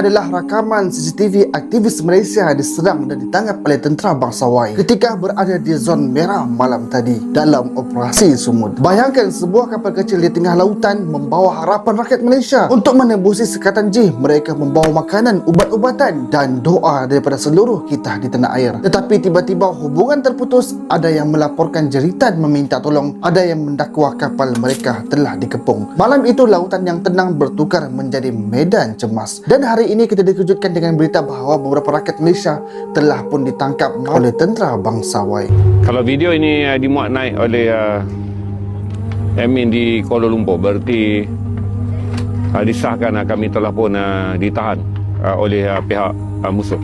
adalah rakaman CCTV aktivis Malaysia diserang dan ditangkap oleh tentera bangsawan ketika berada di zon merah malam tadi dalam operasi sumut. Bayangkan sebuah kapal kecil di tengah lautan membawa harapan rakyat Malaysia untuk menembusi sekatan J. Mereka membawa makanan, ubat-ubatan dan doa daripada seluruh kita di tanah air. Tetapi tiba-tiba hubungan terputus, ada yang melaporkan jeritan meminta tolong, ada yang mendakwa kapal mereka telah dikepung. Malam itu lautan yang tenang bertukar menjadi medan cemas. Dan hari ini kita dikejutkan dengan berita bahawa beberapa rakyat Malaysia telah pun ditangkap oleh tentera bangsawan. Kalau video ini uh, dimuat naik oleh uh, admin di Kuala Lumpur berarti uh, disahkan uh, kami telah pun uh, ditahan uh, oleh uh, pihak uh, musuh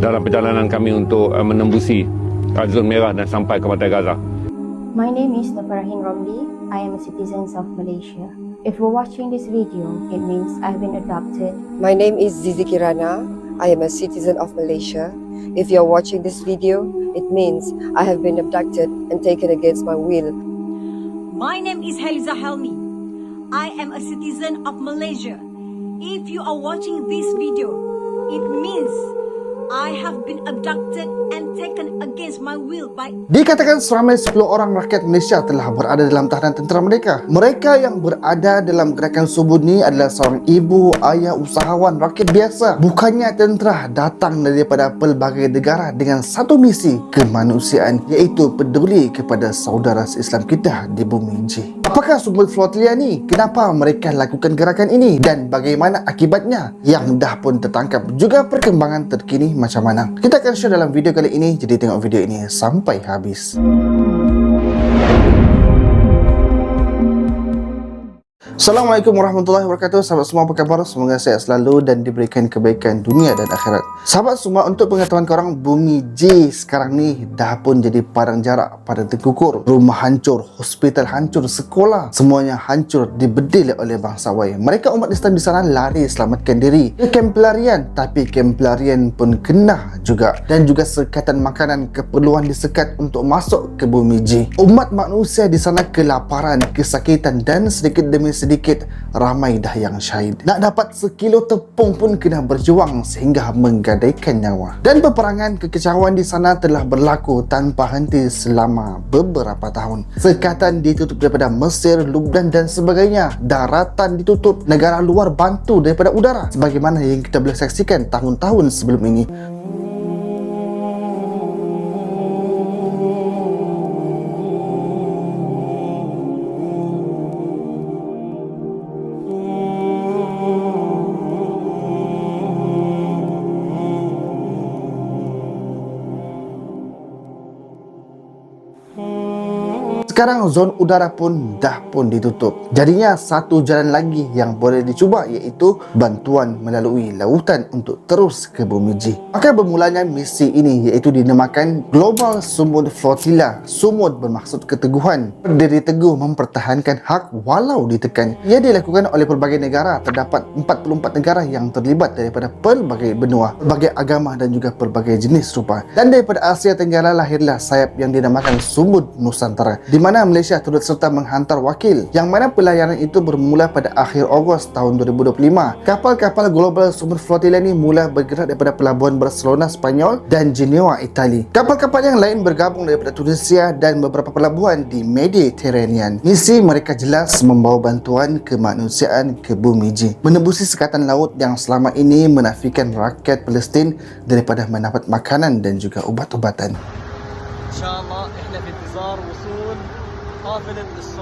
dalam perjalanan kami untuk uh, menembusi uh, zon merah dan sampai ke Pantai Gaza. My name is Nafarahin Romli. I am a citizen of Malaysia. If you're watching this video, it means I've been adopted. My name is Zizi Kirana. I am a citizen of Malaysia. If you're watching this video, it means I have been abducted and taken against my will. My name is Heliza Helmi. I am a citizen of Malaysia. If you are watching this video, it means I have been abducted and taken against my will by Dikatakan seramai 10 orang rakyat Malaysia telah berada dalam tahanan tentera mereka. Mereka yang berada dalam gerakan subuh ni adalah seorang ibu, ayah, usahawan, rakyat biasa. Bukannya tentera datang daripada pelbagai negara dengan satu misi kemanusiaan iaitu peduli kepada saudara Islam kita di bumi J. Apakah sumber flotilla ni? Kenapa mereka lakukan gerakan ini? Dan bagaimana akibatnya yang dah pun tertangkap? Juga perkembangan terkini macam mana? Kita akan share dalam video kali ini. Jadi tengok video ini sampai habis. Assalamualaikum warahmatullahi wabarakatuh. Sahabat semua apa khabar? Semoga sehat selalu dan diberikan kebaikan dunia dan akhirat. Sahabat semua untuk pengetahuan korang Bumi J sekarang ni dah pun jadi padang jarak pada terkukur. Rumah hancur, hospital hancur, sekolah Semuanya hancur dibedil oleh bangsawan Mereka umat Islam di sana lari selamatkan diri. Ke kamp pelarian Tapi kamp pelarian pun kena juga. Dan juga sekatan makanan keperluan disekat untuk masuk ke Bumi J. Umat manusia di sana kelaparan, kesakitan dan sedikit demi sedikit ramai dah yang syahid. Nak dapat sekilo tepung pun kena berjuang sehingga menggadaikan nyawa. Dan peperangan kekecauan di sana telah berlaku tanpa henti selama beberapa tahun. Sekatan ditutup daripada Mesir, Lubnan dan sebagainya. Daratan ditutup, negara luar bantu daripada udara. Sebagaimana yang kita boleh saksikan tahun-tahun sebelum ini. Sekarang zon udara pun dah pun ditutup. Jadinya satu jalan lagi yang boleh dicuba iaitu bantuan melalui lautan untuk terus ke bumi J. Maka bermulanya misi ini iaitu dinamakan Global Sumud Flotilla. Sumud bermaksud keteguhan. Berdiri teguh mempertahankan hak walau ditekan. Ia dilakukan oleh pelbagai negara. Terdapat 44 negara yang terlibat daripada pelbagai benua, pelbagai agama dan juga pelbagai jenis rupa. Dan daripada Asia Tenggara lahirlah sayap yang dinamakan Sumud Nusantara. Di mana Malaysia turut serta menghantar wakil yang mana pelayaran itu bermula pada akhir Ogos tahun 2025. Kapal-kapal Global Sumber Flotilla ini mula bergerak daripada pelabuhan Barcelona, Spanyol dan Genoa, Itali. Kapal-kapal yang lain bergabung daripada Tunisia dan beberapa pelabuhan di Mediterranean. Misi mereka jelas membawa bantuan kemanusiaan ke bumi J. Menembusi sekatan laut yang selama ini menafikan rakyat Palestin daripada mendapat makanan dan juga ubat-ubatan. ان Kafeler ist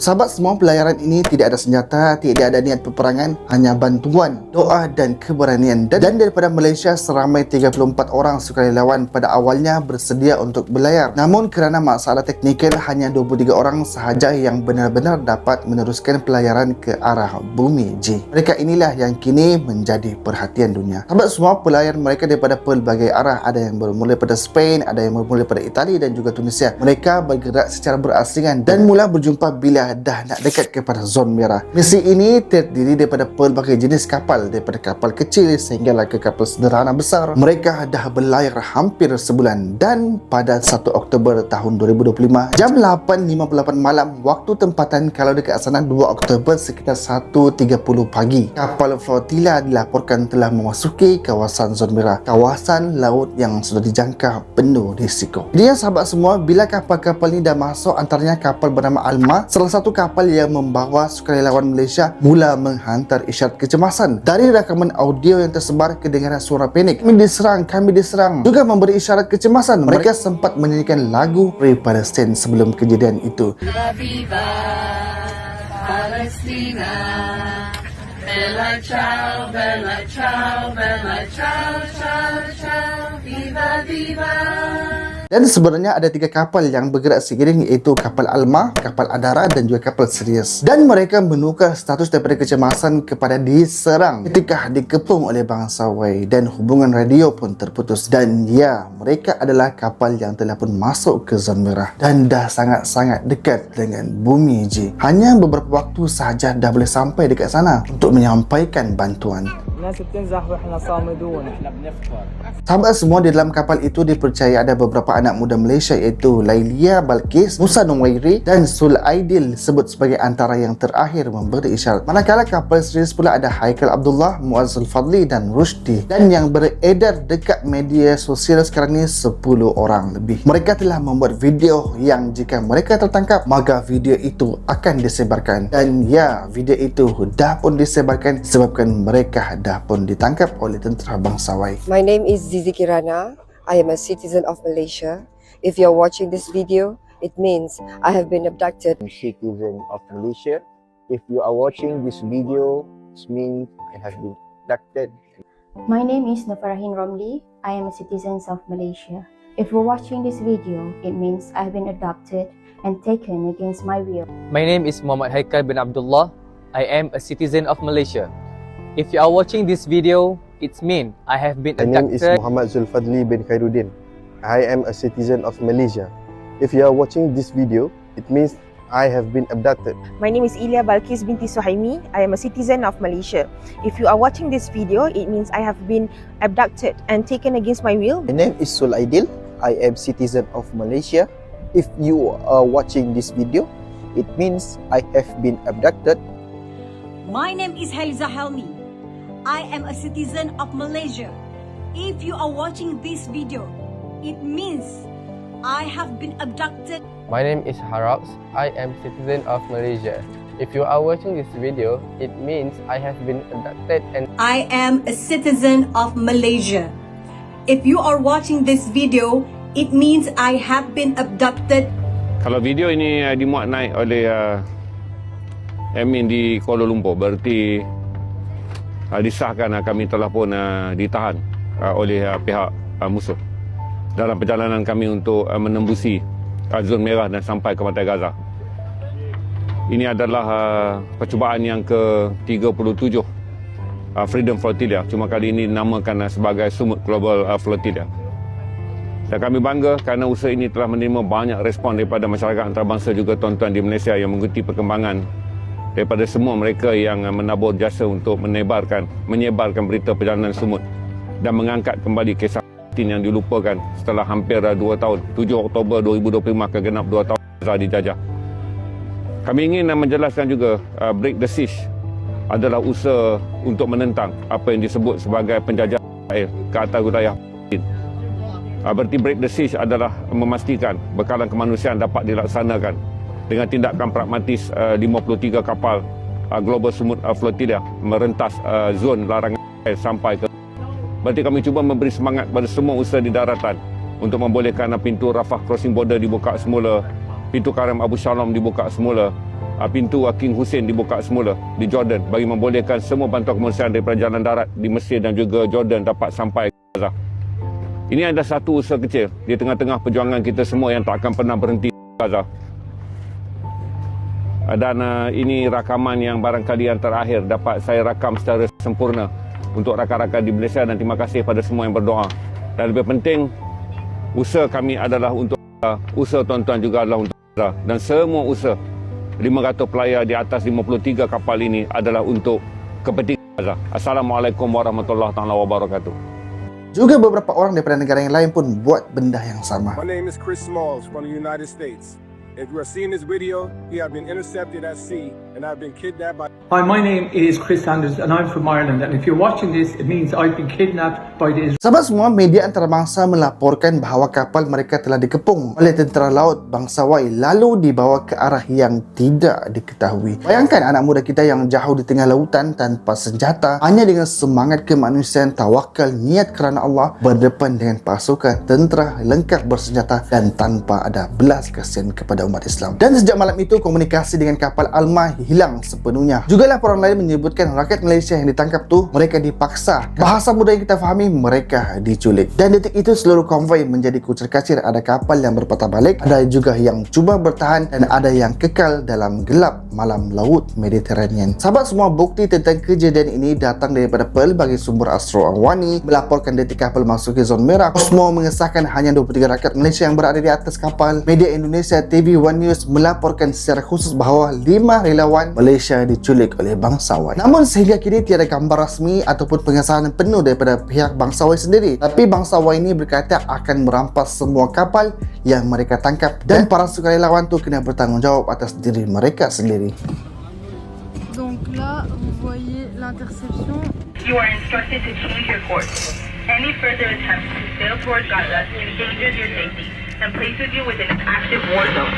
Sahabat semua pelayaran ini tidak ada senjata, tidak ada niat peperangan, hanya bantuan, doa dan keberanian. Dan, daripada Malaysia seramai 34 orang sukarelawan pada awalnya bersedia untuk berlayar. Namun kerana masalah teknikal hanya 23 orang sahaja yang benar-benar dapat meneruskan pelayaran ke arah bumi J. Mereka inilah yang kini menjadi perhatian dunia. Sahabat semua pelayar mereka daripada pelbagai arah ada yang bermula pada Spain, ada yang bermula pada Itali dan juga Tunisia. Mereka bergerak secara ber berasingan dan mula berjumpa bila dah nak dekat kepada zon merah. Misi ini terdiri daripada pelbagai jenis kapal daripada kapal kecil sehinggalah ke kapal sederhana besar. Mereka dah berlayar hampir sebulan dan pada 1 Oktober tahun 2025 jam 8.58 malam waktu tempatan kalau dekat sana 2 Oktober sekitar 1.30 pagi kapal flotilla dilaporkan telah memasuki kawasan zon merah kawasan laut yang sudah dijangka penuh risiko dia sahabat semua bila kapal-kapal ni dah masuk antaranya kapal bernama Alma salah satu kapal yang membawa sukarelawan Malaysia mula menghantar isyarat kecemasan. Dari rakaman audio yang tersebar kedengaran suara panik kami diserang kami diserang. Juga memberi isyarat kecemasan mereka sempat menyanyikan lagu Ray Palestine sebelum kejadian itu Dan sebenarnya ada tiga kapal yang bergerak seiring iaitu kapal Alma, kapal Adara dan juga kapal Sirius. Dan mereka menukar status daripada kecemasan kepada diserang ketika dikepung oleh bangsawai dan hubungan radio pun terputus. Dan ya, mereka adalah kapal yang telah pun masuk ke zon merah dan dah sangat-sangat dekat dengan bumi J. Hanya beberapa waktu sahaja dah boleh sampai dekat sana untuk menyampaikan bantuan. الناس بتنزح واحنا صامدون احنا بنفطر Sahabat semua di dalam kapal itu dipercaya ada beberapa anak muda Malaysia iaitu Lailia Balkis, Musa Nuwairi dan Sul Aidil disebut sebagai antara yang terakhir memberi isyarat. Manakala kapal serius pula ada Haikal Abdullah, Muazzul Fadli dan Rusdi dan yang beredar dekat media sosial sekarang ni 10 orang lebih. Mereka telah membuat video yang jika mereka tertangkap maka video itu akan disebarkan dan ya video itu dah pun disebarkan sebabkan mereka dah pun ditangkap oleh tentera bangsawai. My name is Zizi Kirana. I am a citizen of Malaysia. If you're watching this video, it means I have been abducted citizen of Malaysia. If you are watching this video, it means I have been abducted My name is Nafarahin Romli. I am a citizen of Malaysia. If you're watching this video, it means I've been adopted and taken against my will. My name is Muhammad Haikal bin Abdullah. I am a citizen of Malaysia. If you are watching this video, it's mean I have been My name is. Muhammad Zulfadli bin Khairuddin. I am a citizen of Malaysia. If you are watching this video, it means I have been abducted. My name is Ilya Balkis binti Suhaimi. I am a citizen of Malaysia. If you are watching this video, it means I have been abducted and taken against my will. My name is Sul Aidil. I am citizen of Malaysia. If you are watching this video, it means I have been abducted My name is Heliza Helmi. I am a citizen of Malaysia. If you are watching this video, it means I have been abducted My name is Haraps. I am citizen of Malaysia. If you are watching this video, it means I have been abducted and I am a citizen of Malaysia. If you are watching this video, it means I have been abducted Kalau video ini uh, dimuat naik oleh uh, admin di Kuala Lumpur berarti uh, disahkan uh, kami telah pun uh, ditahan uh, oleh uh, pihak uh, musuh dalam perjalanan kami untuk uh, menembusi uh, zon merah dan sampai ke pantai Gaza. Ini adalah uh, percubaan yang ke-37 uh, Freedom Flotilla. Cuma kali ini dinamakan uh, sebagai Sumut Global uh, Flotilla. Dan kami bangga kerana usaha ini telah menerima banyak respon daripada masyarakat antarabangsa juga tuan-tuan di Malaysia yang mengikuti perkembangan daripada semua mereka yang uh, menabur jasa untuk menebarkan, menyebarkan berita perjalanan sumut dan mengangkat kembali kisah Palestin yang dilupakan setelah hampir uh, 2 tahun. 7 Oktober 2025 ke genap 2 tahun Gaza dijajah. Kami ingin uh, menjelaskan juga uh, Break the Siege adalah usaha untuk menentang apa yang disebut sebagai penjajahan Israel ke atas wilayah Palestin. Uh, berarti break the siege adalah memastikan bekalan kemanusiaan dapat dilaksanakan dengan tindakan pragmatis uh, 53 kapal uh, Global Smooth uh, Flotilla merentas uh, zon larangan Israel sampai ke Berarti kami cuba memberi semangat pada semua usaha di daratan untuk membolehkan pintu Rafah crossing border dibuka semula, pintu Karam Abu Shalom dibuka semula, pintu King Hussein dibuka semula di Jordan bagi membolehkan semua bantuan kemanusiaan daripada jalan darat di Mesir dan juga Jordan dapat sampai ke Gaza. Ini adalah satu usaha kecil di tengah-tengah perjuangan kita semua yang tak akan pernah berhenti di Gaza. Uh, Dan uh, ini rakaman yang barangkali yang terakhir dapat saya rakam secara sempurna untuk rakan-rakan di Malaysia dan terima kasih pada semua yang berdoa. Dan lebih penting, usaha kami adalah untuk uh, usaha tuan-tuan juga adalah untuk. Gaza dan semua usaha 500 pelayar di atas 53 kapal ini adalah untuk kepentingan Gaza. Assalamualaikum warahmatullahi taala wabarakatuh. Juga beberapa orang daripada negara yang lain pun buat benda yang sama. My name is Chris Smalls from the United States. If you are seeing this video, you have been intercepted at sea and have been kidnapped by Hi, my name is Chris Sanders and I'm from Ireland. And if you're watching this, it means I've been kidnapped by the Sahabat semua, media antarabangsa melaporkan bahawa kapal mereka telah dikepung oleh tentera laut bangsawan lalu dibawa ke arah yang tidak diketahui. Bayangkan anak muda kita yang jauh di tengah lautan tanpa senjata hanya dengan semangat kemanusiaan, tawakal, niat kerana Allah berdepan dengan pasukan tentera lengkap bersenjata dan tanpa ada belas kasihan kepada umat Islam. Dan sejak malam itu komunikasi dengan kapal Alma hilang sepenuhnya. Juga laporan lain menyebutkan rakyat Malaysia yang ditangkap tu mereka dipaksa. Bahasa mudah yang kita fahami mereka diculik. Dan detik itu seluruh konvoi menjadi kucur-kacir. Ada kapal yang berpatah balik, ada juga yang cuba bertahan dan ada yang kekal dalam gelap malam laut Mediterranean. Sahabat semua bukti tentang kejadian ini datang daripada pelbagai sumber Astro Awani melaporkan detik kapal masuk ke zon merah. Cosmo mengesahkan hanya 23 rakyat Malaysia yang berada di atas kapal. Media Indonesia TV One News melaporkan secara khusus bahawa 5 relawan Malaysia diculik oleh bangsawan. Namun sehingga kini tiada gambar rasmi ataupun pengesahan penuh daripada pihak bangsawan sendiri. Tapi bangsawan ini berkata akan merampas semua kapal yang mereka tangkap dan para sukarelawan tu kena bertanggungjawab atas diri mereka sendiri. Donc là, vous voyez l'interception. You are instructed to change your course. Any further attempts to sail toward Gaza endangers your safety and places you within an active war zone.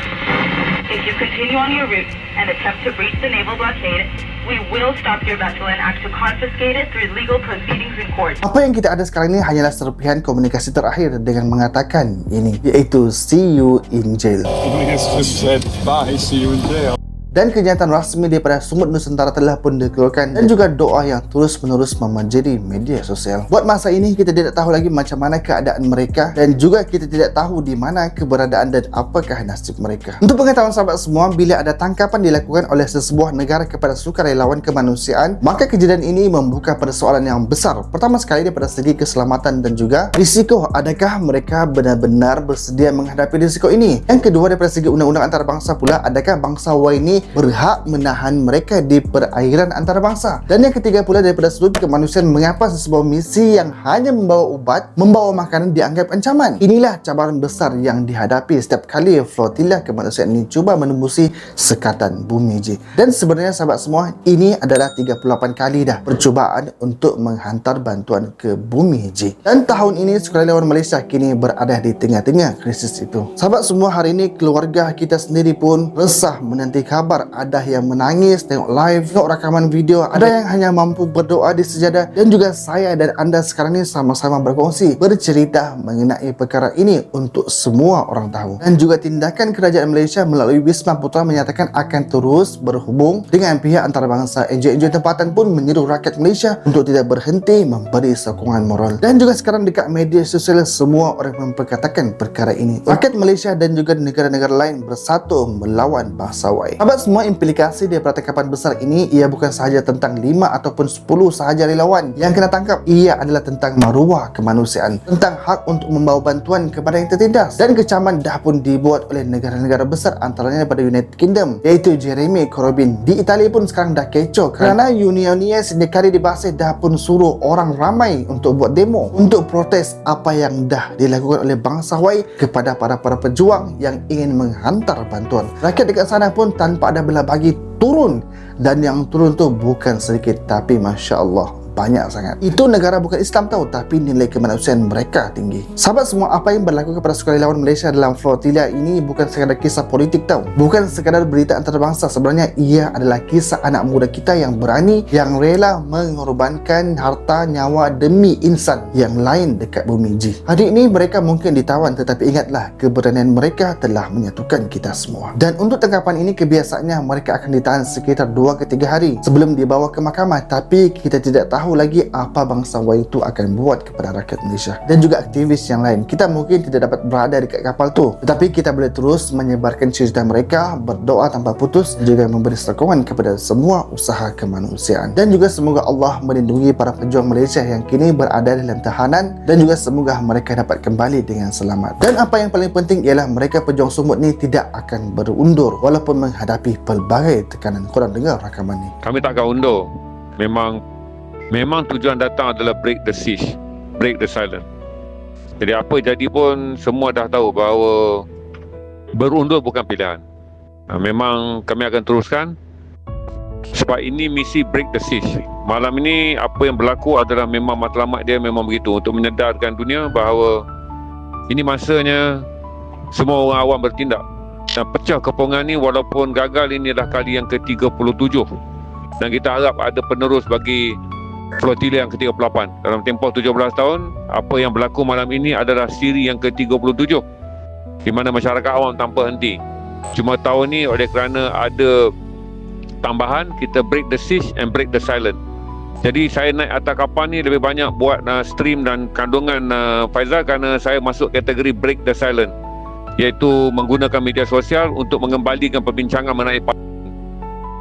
If you continue on your route and attempt to breach the naval blockade, we will stop your vessel and act to confiscate it through legal proceedings in court. Apa yang kita ada sekarang ini hanyalah serpihan komunikasi terakhir dengan mengatakan ini iaitu see you in jail. just said bye, see you in jail. Dan kenyataan rasmi daripada Sumut Nusantara telah pun dikeluarkan dan juga doa yang terus-menerus memanjiri media sosial. Buat masa ini kita tidak tahu lagi macam mana keadaan mereka dan juga kita tidak tahu di mana keberadaan dan apakah nasib mereka. Untuk pengetahuan sahabat semua, bila ada tangkapan dilakukan oleh sesebuah negara kepada sukarelawan kemanusiaan, maka kejadian ini membuka persoalan yang besar. Pertama sekali daripada segi keselamatan dan juga risiko. Adakah mereka benar-benar bersedia menghadapi risiko ini? Yang kedua daripada segi undang-undang antarabangsa pula, adakah bangsawan ini berhak menahan mereka di perairan antarabangsa. Dan yang ketiga pula daripada sudut kemanusiaan mengapa sesebuah misi yang hanya membawa ubat, membawa makanan dianggap ancaman. Inilah cabaran besar yang dihadapi setiap kali flotilla kemanusiaan ini cuba menembusi sekatan bumi J. Dan sebenarnya sahabat semua, ini adalah 38 kali dah percubaan untuk menghantar bantuan ke bumi J. Dan tahun ini sukarelawan Malaysia kini berada di tengah-tengah krisis itu. Sahabat semua, hari ini keluarga kita sendiri pun resah menanti kabar kabar ada yang menangis tengok live tengok rakaman video. Ada yang hanya mampu berdoa di sejadah. Dan juga saya dan anda sekarang ni sama-sama berkongsi bercerita mengenai perkara ini untuk semua orang tahu. Dan juga tindakan kerajaan Malaysia melalui Wisma Putra menyatakan akan terus berhubung dengan pihak antarabangsa. NGO-NGO tempatan pun menyeru rakyat Malaysia untuk tidak berhenti memberi sokongan moral. Dan juga sekarang dekat media sosial semua orang memperkatakan perkara ini. Rakyat Malaysia dan juga negara-negara lain bersatu melawan bangsawan Sahabat semua implikasi daripada tangkapan besar ini ia bukan sahaja tentang 5 ataupun 10 sahaja relawan. Yang kena tangkap ia adalah tentang maruah kemanusiaan. Tentang hak untuk membawa bantuan kepada yang tertindas. Dan kecaman dah pun dibuat oleh negara-negara besar antaranya daripada United Kingdom iaitu Jeremy Corbyn. Di Itali pun sekarang dah kecoh kerana Unionia sendiri dibahas dah pun suruh orang ramai untuk buat demo untuk protes apa yang dah dilakukan oleh bangsa Hawaii kepada para-para pejuang yang ingin menghantar bantuan. Rakyat dekat sana pun tanpa ada belah bagi turun. Dan yang turun tu bukan sedikit tapi masya Allah banyak sangat. Itu negara bukan Islam tahu tapi nilai kemanusiaan mereka tinggi. Sahabat semua apa yang berlaku kepada sukarelawan Malaysia dalam flotilla ini bukan sekadar kisah politik tahu. Bukan sekadar berita antarabangsa. Sebenarnya ia adalah kisah anak muda kita yang berani yang rela mengorbankan harta nyawa demi insan yang lain dekat bumi Ji. Hari ini mereka mungkin ditawan tetapi ingatlah keberanian mereka telah menyatukan kita semua. Dan untuk tangkapan ini kebiasaannya mereka akan ditahan sekitar 2 ke 3 hari sebelum dibawa ke mahkamah tapi kita tidak tahu tahu lagi apa bangsa Y itu akan buat kepada rakyat Malaysia dan juga aktivis yang lain. Kita mungkin tidak dapat berada dekat kapal tu, tetapi kita boleh terus menyebarkan cerita mereka, berdoa tanpa putus dan juga memberi sokongan kepada semua usaha kemanusiaan. Dan juga semoga Allah melindungi para pejuang Malaysia yang kini berada dalam tahanan dan juga semoga mereka dapat kembali dengan selamat. Dan apa yang paling penting ialah mereka pejuang sumut ni tidak akan berundur walaupun menghadapi pelbagai tekanan. Korang dengar rakaman ni. Kami tak akan undur. Memang memang tujuan datang adalah break the siege, break the silence. Jadi apa jadi pun semua dah tahu bahawa berundur bukan pilihan. Ha, memang kami akan teruskan sebab ini misi break the siege. Malam ini apa yang berlaku adalah memang matlamat dia memang begitu untuk menyedarkan dunia bahawa ini masanya semua orang awam bertindak dan pecah kepungan ni walaupun gagal ini adalah kali yang ke-37 dan kita harap ada penerus bagi flotila yang ke-38. Dalam tempoh 17 tahun apa yang berlaku malam ini adalah siri yang ke-37 di mana masyarakat awam tanpa henti. Cuma tahun ni oleh kerana ada tambahan kita break the siege and break the silence jadi saya naik atas kapal ni lebih banyak buat uh, stream dan kandungan uh, Faizal kerana saya masuk kategori break the silence iaitu menggunakan media sosial untuk mengembalikan perbincangan mengenai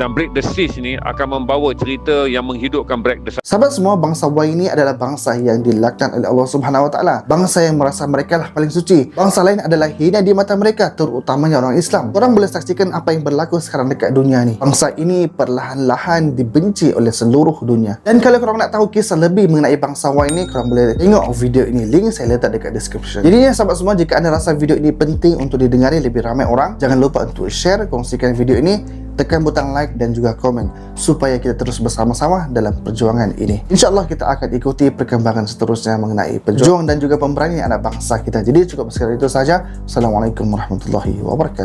dan Break the Siege ni akan membawa cerita yang menghidupkan Break the Siege. Sahabat semua, bangsa Y ini adalah bangsa yang dilaknat oleh Allah Subhanahu Wa Taala. Bangsa yang merasa mereka lah paling suci. Bangsa lain adalah hina di mata mereka, terutamanya orang Islam. Orang boleh saksikan apa yang berlaku sekarang dekat dunia ni. Bangsa ini perlahan-lahan dibenci oleh seluruh dunia. Dan kalau korang nak tahu kisah lebih mengenai bangsa Y ini, korang boleh tengok video ini. Link saya letak dekat description. Jadi sahabat semua, jika anda rasa video ini penting untuk didengari lebih ramai orang, jangan lupa untuk share, kongsikan video ini tekan butang like dan juga komen supaya kita terus bersama-sama dalam perjuangan ini. InsyaAllah kita akan ikuti perkembangan seterusnya mengenai pejuang dan juga pemberani anak bangsa kita. Jadi cukup sekitar itu saja. Assalamualaikum warahmatullahi wabarakatuh.